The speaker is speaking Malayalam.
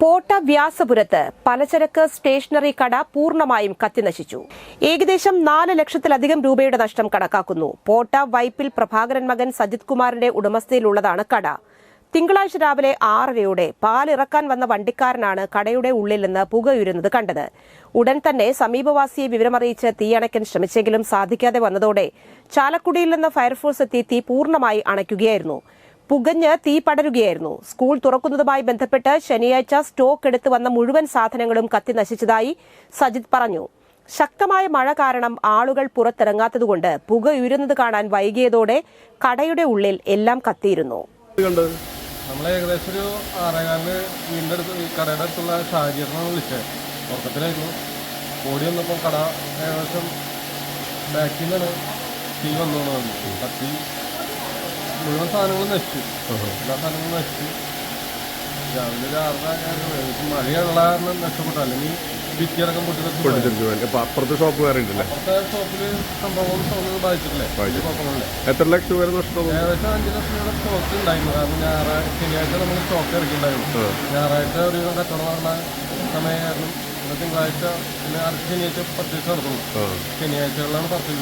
പോട്ട വ്യാസപുരത്ത് പലചരക്ക് സ്റ്റേഷനറി കട പൂർണമായും കത്തിനശിച്ചു. ഏകദേശം നാല് ലക്ഷത്തിലധികം രൂപയുടെ നഷ്ടം കണക്കാക്കുന്നു. പോട്ട വൈപ്പിൽ പ്രഭാകരൻ മകൻ സജിത് കുമാറിന്റെ ഉടമസ്ഥയിലുള്ളതാണ് കട. തിങ്കളാഴ്ച രാവിലെ ആറരയോടെ പാലിറക്കാൻ വന്ന വണ്ടിക്കാരനാണ് കടയുടെ ഉള്ളിൽ നിന്ന് പുകയുരുന്നത് കണ്ടത്. ഉടൻ തന്നെ സമീപവാസിയെ വിവരമറിയിച്ച് തീയണയ്ക്കാൻ ശ്രമിച്ചെങ്കിലും സാധിക്കാതെ വന്നതോടെ ചാലക്കുടിയിൽ നിന്ന് ഫയർഫോഴ്സ് എത്തി തീ പൂർണമായി അണയ്ക്കുകയായിരുന്നു. പുകഞ്ഞ് തീ പടരുകയായിരുന്നു. സ്കൂൾ തുറക്കുന്നതുമായി ബന്ധപ്പെട്ട് ശനിയാഴ്ച സ്റ്റോക്ക് എടുത്തു വന്ന മുഴുവൻ സാധനങ്ങളും കത്തി നശിച്ചതായി സജിത് പറഞ്ഞു. ശക്തമായ മഴ കാരണം ആളുകൾ പുറത്തിറങ്ങാത്തതുകൊണ്ട് പുക ഉയരുന്നത് കാണാൻ വൈകിയതോടെ കടയുടെ ഉള്ളിൽ എല്ലാം കത്തിയിരുന്നു. നമ്മൾ ഏകദേശം ഒരു ആറേകാലിന് വീടിന്റെ അടുത്ത് കടയുടെ അടുത്തുള്ള ഷാജിയറിനാണ് വിളിച്ചത്. ഉറക്കത്തിലായിരുന്നു. ഓടി വന്നപ്പോൾ കട ഏകദേശം ബാക്കിൽ നിന്നാണ് തീ വന്നു കത്തി മുഴുവൻ സാധനങ്ങളും നശിച്ചു. എല്ലാ സാധനങ്ങളും നശിച്ചു. രാവിലെ ഒരു ആറര. മഴയുള്ള കാരണം നഷ്ടപ്പെട്ടു. അല്ലെങ്കിൽ ഭിത്തിയടക്കം പൊട്ടി പൊട്ടിത്തെറിച്ചു അപ്പൊ അപ്പുറത്തെ ഷോപ്പ് വേറെ ഉണ്ടല്ലേ? അപ്പുറത്തെ ഷോപ്പിൽ സംഭവം ഒന്നും ബാധിച്ചിട്ടില്ലേ? എത്ര ലക്ഷം വരെ നഷ്ടം ഏകദേശം അഞ്ച് ലക്ഷം രൂപയുടെ സ്റ്റോക്ക് ഉണ്ടായിരുന്നു. കാരണം ഞായറാഴ്ച ശനിയാഴ്ച നമ്മൾ സ്റ്റോക്ക് ഇറക്കിയിട്ടുണ്ടായിരുന്നു. ഞായറാഴ്ച ഒരു കച്ചവടം നടന്ന സമയമായിരുന്നു. തിങ്കളാഴ്ച പിന്നെ അടുത്ത ശനിയാഴ്ച പർച്ചേസ് നടത്തുന്നു ശനിയാഴ്ചകളിലാണ് പർച്ചേസ്